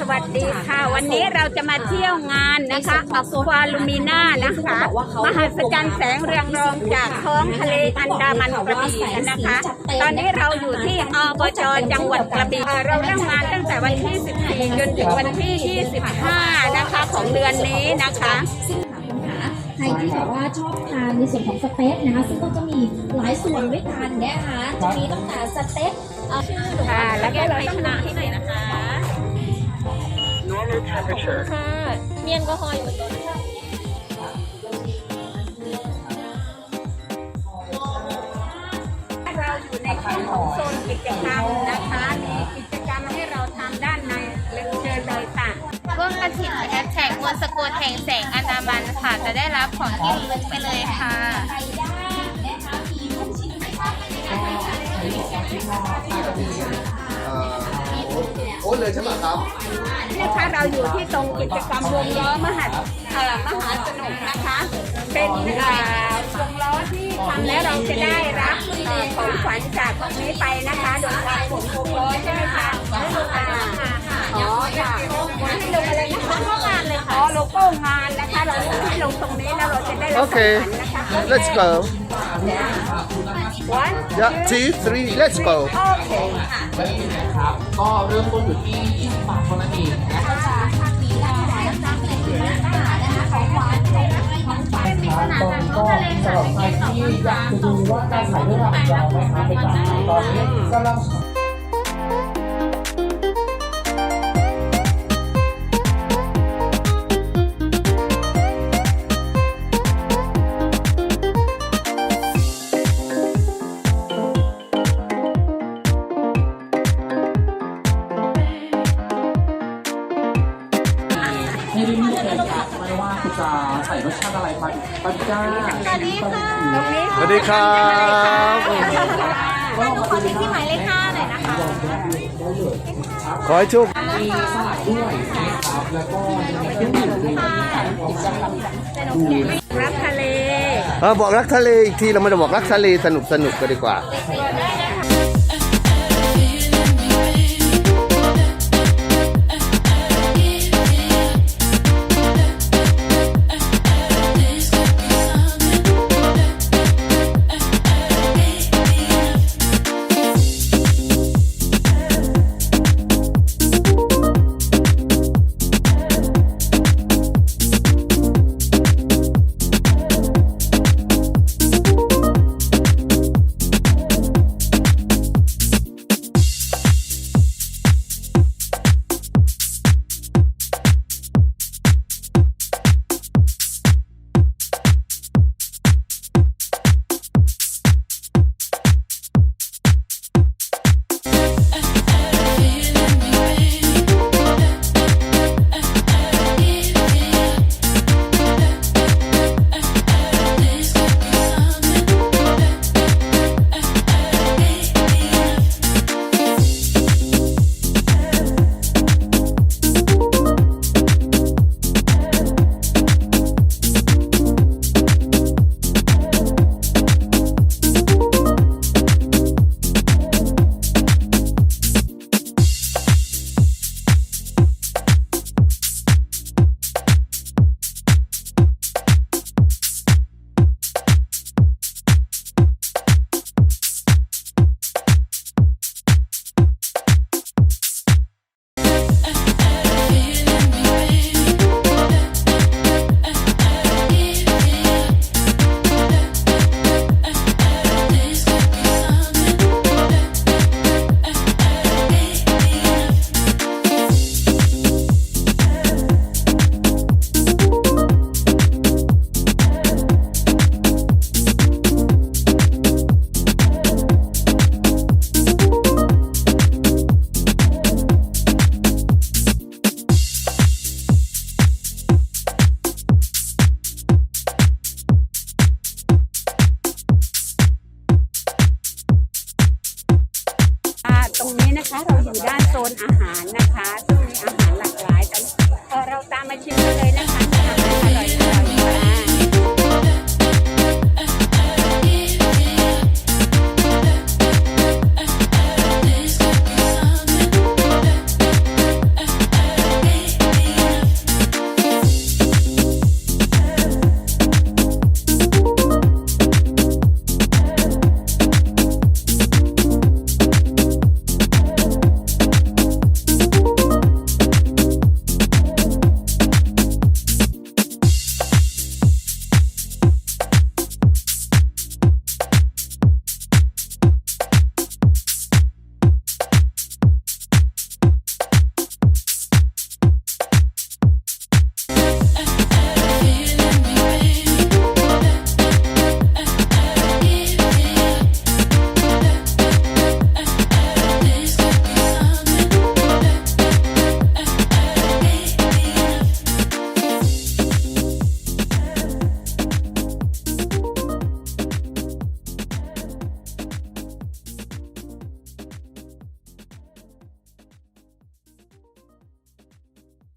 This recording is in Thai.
สวัสดีค่ะ วันนี้เราจะมาเที่ยวงานนะคะอควาลูมิน่านะคะมหัศจรรย์แสงเรืองรองจากท้องทะเลอันดามันกระบี่นะคะ ตอนนี้เราอยู่ที่อบจจังหวัดกระบี่เอ่อเราเริ่มงานตั้งแต่วันที่ 14 จนถึงวันที่ 25 นะคะของเดือนนี้นะคะใครที่แบบว่าชอบทานในส่วนของสเต็กนะคะซึ่งก็จะมีหลายส่วนด้วยกันนะคะจะมีตั้งแต่สเต็กเอ่อชื่อหรือค่ะว่าแล้วก็เราต้องมาที่ไหนนะคะ ค่ะเมียนก็ฮอยอยู่บนโต๊ะเราอยู่ในช่วงของโซนกิจกรรมนะคะมีกิจกรรมให้เราทำด้านในเรียนเชิญเลยค่ะร่วมกระถิ่นแฮชแท็กมวลสกุลแห่งแสงอันดามันค่ะ จะได้รับของที่ระลึกไปเลยค่ะ ไก่ย่างนะคะมีลูกชิ้นไก่ทอดเป็นยังไงคะโอ้เลยใช่ไหมครับนี่ค่ะเราอยู่ที่ตรงกิจกรรมวงล้อมหาเอ่อมหาสนุกนะคะ เป็นเอ่อวงล้อที่ทำแล้วเราจะได้รับเอ่อของขวัญจากตรงนี้ไปนะคะ โดยการผมวงล้อใช่ไหมคะอ่าอ๋อค่ะให้ลงอะไรนะคะโลโก้งานเลยค่ะอ๋อโลโก้งานนะคะ เราให้ลงตรงนี้แล้วเราจะได้รับของขวัญนะคะ let's go one yeah two three let's go โอเคครับ ก็เริ่มต้นอยู่ที่ 20 บาทเท่านั้นเองนะครับตอนก็สำหรับใครที่อยากจะดูว่าการถ่ายด้วยของเรานะครับเป็นแบบไหนตอนนี้กำลังไม่ ชาติอะไรไปปาปริก้าสวัสดีค่ะตรงนี้สวัสดีครับหนูขอติดที่หมายเลขห้าหน่อยนะคะขอให้โชคมีสลัดด้วยนะครับแล้วก็ยังมีเครื่องดื่มด้วยนะครับพร้อมกับรักทะเลเออบอกรักทะเลอีกทีเราไม่ได้บอกรักทะเลสนุกสนุกกันดีกว่าได้ อยู่ด้านโซนอาหารนะคะซึ่งมีอาหารหลากหลายแต่เราตามมาชิมกันเลยนะคะอร่อย